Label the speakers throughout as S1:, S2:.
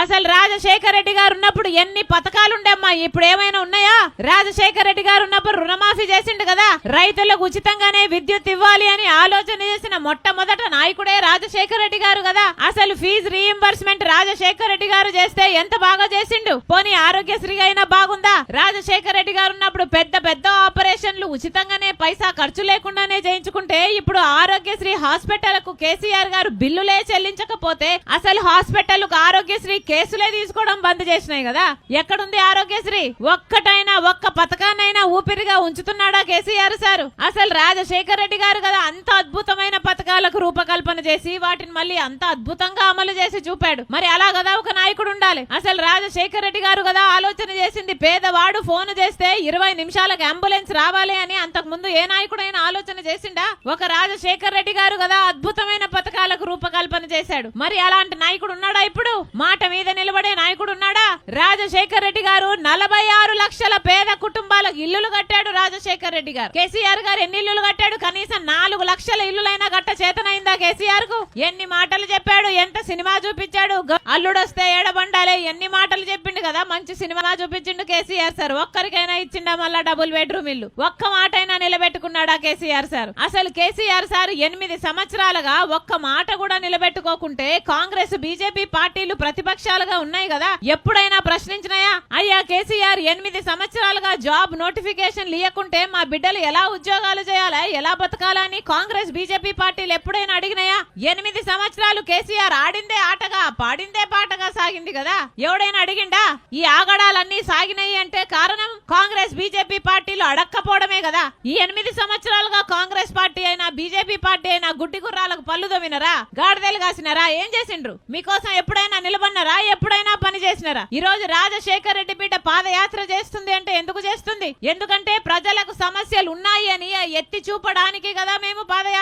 S1: అసలు రాజశేఖర రెడ్డి గారు ఉన్నప్పుడు ఎన్ని పథకాలు ఉండమ్మా ఇప్పుడు ఏమైనా ఉన్నాయా? రాజశేఖర రెడ్డి గారు ఉన్నప్పుడు రుణమాఫీ చేసిండు కదా? రైతులకు ఉచితంగానే విద్యుత్ ఇవ్వాలి అని ఆలోచన చేసిన మొట్టమొదట నాయకుడే రాజశేఖర రెడ్డి గారు కదా? అసలు ఫీజు రీఎంబర్స్మెంట్ రాజశేఖర రెడ్డి గారు చేస్తే ఎంత బాగా చేసిండు? పోనీ ఆరోగ్యశ్రీ అయినా బాగుందా? రాజశేఖర రెడ్డి గారు ఉన్నప్పుడు పెద్ద పెద్ద ఆపరేషన్లు ఉచితంగానే పైసా ఖర్చు లేకుండానే చేయించుకుంటే ఇప్పుడు ఆరోగ్యశ్రీ హాస్పిటల్కు కేసీఆర్ గారు బిల్లులే చెల్లించకపోతే అసలు హాస్పిటల్కు ఆరోగ్యశ్రీ కేసులే తీసుకోవడం బంద్ చేసినాయి కదా. ఎక్కడుంది ఆరోగ్యశ్రీ? ఒక్కటైనా ఒక్క పథకాన్నైనా ఊపిరిగా ఉంచుతున్నాడా కేసీఆర్ సార్? అసలు రాజశేఖర్ రెడ్డి గారు కదా అంత అద్భుతమైన పథకాలకు రూపకల్పన చేసి వాటిని మళ్ళీ అంత అద్భుతంగా అమలు చేసి చూపాడు. మరి అలా కదా ఒక నాయకుడు ఉండాలి. అసలు రాజశేఖర్ రెడ్డి గారు కదా ఆలోచన చేసింది పేదవాళ్ళు వాడు ఫోన్ చేస్తే ఇరవై నిమిషాలకు అంబులెన్స్ రావాలి అని అంతకు ముందు ఏ నాయకుడైనా ఆలోచన చేసిండా? ఒక రాజశేఖర్ రెడ్డి గారు కదా అద్భుతమైన పథకాలకు రూపకల్పన చేశాడు. మరి అలాంటి నాయకుడు ఉన్నాడా ఇప్పుడు? మాట మీద నిలబడే నాయకుడు ఉన్నాడా? రాజశేఖర్ రెడ్డి గారు నలభై ఆరు లక్షల పేద కుటుంబాలకు ఇల్లులు కట్టాడు రాజశేఖర్ రెడ్డి గారు. కేసీఆర్ గారు ఎన్ని ఇల్లులు కట్టాడు? కనీసం నాలుగు లక్షల ఇల్లులైనా గట్ట చేతనైందా కేసీఆర్కు ఎన్ని మాటలు చెప్పాడు? ఎంత సినిమా చూపించాడు? అల్లుడొస్తే ఏడబండ ఉండాలి ఎన్ని మాటలు చెప్పిండు కదా? మంచి సినిమా చూపించిండు కేసీఆర్ సార్. ఒక్కరికైనా ఇచ్చిండా మళ్ళా డబుల్ బెడ్రూమ్ ఇల్లు? ఒక్క మాట అయినా నిలబెట్టుకున్నాడా కేసీఆర్ సార్? అసలు కేసీఆర్ సార్ ఎనిమిది సంవత్సరాలుగా ఒక్క మాట కూడా నిలబెట్టుకోకుంటే కాంగ్రెస్ బీజేపీ పార్టీలు ప్రతిపక్షాలుగా ఉన్నాయి కదా? ఎప్పుడైనా ప్రశ్నించినాయా? అయ్యా కేసీఆర్ ఎనిమిది సంవత్సరాలుగా జాబ్ నోటిఫికేషన్ ఇవ్వకుంటే మా బిడ్డలు ఎలా ఉద్యోగాలు చేయాలా? ఎలా బతకాలా అని కాంగ్రెస్ బీజేపీ పార్టీలు ఎప్పుడైనా అడిగినాయా? ఎనిమిది సంవత్సరాలు కేసీఆర్ ఆడిందే ఆటగా పాడిందే పాటగా సాగింది కదా? ఎవడైనా అడిగిండా? ఈ ఆగడాలన్నీ సాగినాయి అంటే కారణం కాంగ్రెస్ బీజేపీ పార్టీలు అడక్కపోవడమే కదా. ఈ ఎనిమిది సంవత్సరాలుగా కాంగ్రెస్ పార్టీ అయినా బీజేపీ పార్టీ అయినా గుడ్డి గుర్రాలకు పళ్ళు దొమినరా? గాడిదలు కాసినరా? ఏం చేసిండ్రు? మీకోసం ఎప్పుడైనా నిలబడినారా? ఎప్పుడైనా పని చేసినరా? ఈ రోజు రాజశేఖర్ రెడ్డి బిడ్డ పాదయాత్ర చేస్తుంది అంటే ఎందుకు చేస్తుంది? ఎందుకంటే ప్రజలకు సమస్యలు ఉన్నాయి అని ఎత్తి చూపడానికి కదా మేము పాదయాత్ర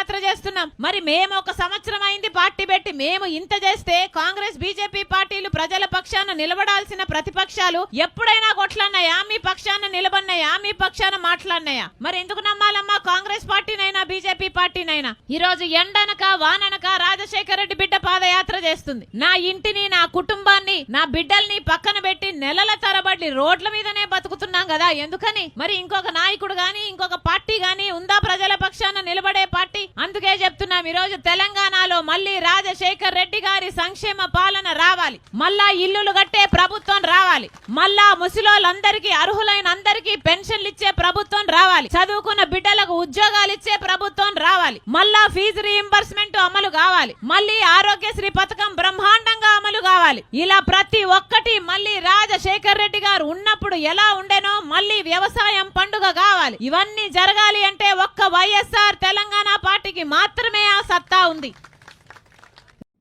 S1: మరి మేము ఒక సంవత్సరం అయింది పార్టీ పెట్టి మేము ఇంత చేస్తే కాంగ్రెస్ బీజేపీ పార్టీలు ప్రజల పక్షాన నిలబడాల్సిన ప్రతిపక్షాలు ఎప్పుడైనా కొట్లాడినాయా? మీ పక్షాన నిలబడినాయా? మీ పక్షాన మాట్లాడినాయా? మరి ఎందుకు నమ్మాలమ్మా? కాంగ్రెస్ పార్టీనైనా బీజేపీ పార్టీనైనా? ఈ రోజు ఎండనక వాననక రాజశేఖర రెడ్డి బిడ్డ పాదయాత్ర చేస్తుంది. నా ఇంటిని నా కుటుంబాన్ని నా బిడ్డల్ని పక్కన పెట్టి నెలల తరబడి రోడ్ల మీదనే బతుకుతున్నాం కదా. ఎందుకని? మరి ఇంకొక నాయకుడు గాని ఇంకొక పార్టీ గాని ఉందా ప్రజల పక్షాన నిలబడే పార్టీ. అందుకే చెప్తున్నాం ఈ రోజు తెలంగాణలో మళ్ళీ రాజశేఖర్ రెడ్డి గారి సంక్షేమ పాలన రావాలి. మళ్ళా ఇల్లులు కట్టే ప్రభుత్వం రావాలి. మళ్ళా ముసలోళ్ళందరికీ అర్హులైన అందరికీ పెన్షన్లు ఇచ్చే ప్రభుత్వం రావాలి. చదువుకున్న బిడ్డలకు ఉద్యోగాలు ఇచ్చే ప్రభుత్వం రావాలి. మళ్ళా ఫీజు రీఎంబర్స్మెంట్ అమలు కావాలి. మళ్ళీ ఆరోగ్యశ్రీ పథకం బ్రహ్మాండంగా అమలు కావాలి. ఇలా ప్రతి ఒక్కటి మళ్ళీ రాజశేఖర్ రెడ్డి గారు ఉన్నప్పుడు ఎలా ఉండేనో మళ్ళీ వ్యవసాయం పండుగ కావాలి. ఇవన్నీ జరగాలి అంటే ఒక్క వైఎస్ఆర్ తెలంగాణ పార్టీకి మాత్రమే ఆ సత్తా ఉంది.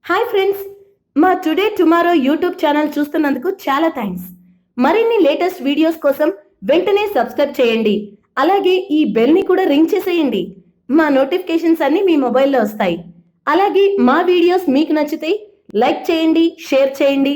S2: హాయ్ ఫ్రెండ్స్ మా టుడే టుమారో యూట్యూబ్ ఛానల్ చూస్తున్నందుకు చాలా థ్యాంక్స్. మరిన్ని లేటెస్ట్ వీడియోస్ కోసం వెంటనే సబ్స్క్రైబ్ చేయండి. అలాగే ఈ బెల్ని కూడా రింగ్ చేసేయండి. మా నోటిఫికేషన్స్ అన్ని మీ మొబైల్లో వస్తాయి. అలాగే మా వీడియోస్ మీకు నచ్చితే లైక్ చేయండి షేర్ చేయండి.